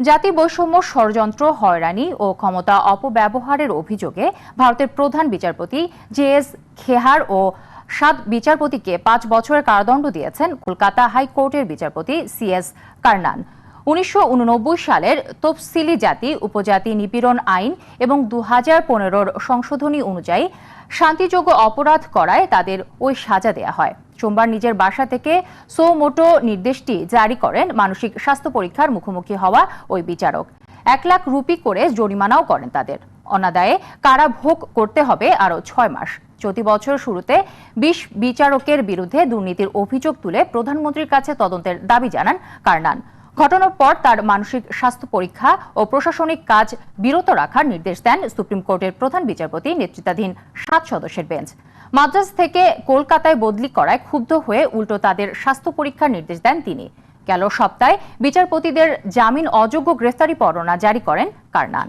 জাতি বৈষম্য ষড়যন্ত্র, হয়রানি ও ক্ষমতা অপব্যবহারের অভিযোগে ভারতের প্রধান বিচারপতি জে এস খেহার ও সাত বিচারপতিকে পাঁচ বছরের কারাদণ্ড দিয়েছেন কলকাতা হাইকোর্টের বিচারপতি সি এস কার্নান। উনিশশো উননব্বই সালের তফসিলি জাতি উপজাতি নিপীড়ন আইন এবং দু হাজার পনেরোর সংশোধনী অনুযায়ী শান্তিযোগ্য অপরাধ করায় তাদের ওই সাজা দেয়া হয়। সোমবার নিজের বাসা থেকে সো মোটো নির্দেশটি জারি করেন মানসিক স্বাস্থ্য পরীক্ষার মুখোমুখি হওয়া ওই বিচারক। এক লাখ রুপি করে জরিমানাও করেন তাদের। অনাদায়ে কারা ভোগ করতে হবে আরও ছয় মাস। চলতি বছর শুরুতে বিশ বিচারকের বিরুদ্ধে দুর্নীতির অভিযোগ তুলে প্রধানমন্ত্রীর কাছে তদন্তের দাবি জানান কার্নান। ঘটনার পর তার মানসিক স্বাস্থ্য পরীক্ষা ও প্রশাসনিক কাজ বিরত রাখার নির্দেশ দেন সুপ্রিম কোর্টের প্রধান বিচারপতি নেতৃত্বাধীন সাত সদস্যের বেঞ্চ। মাদ্রাজ থেকে কলকাতায় বদলি করায় ক্ষুব্ধ হয়ে উল্টো তাদের স্বাস্থ্য পরীক্ষার নির্দেশ দেন তিনি। গেল সপ্তাহে বিচারপতিদের জামিন অযোগ্য গ্রেফতারি পরোয়ানা জারি করেন কার্নান।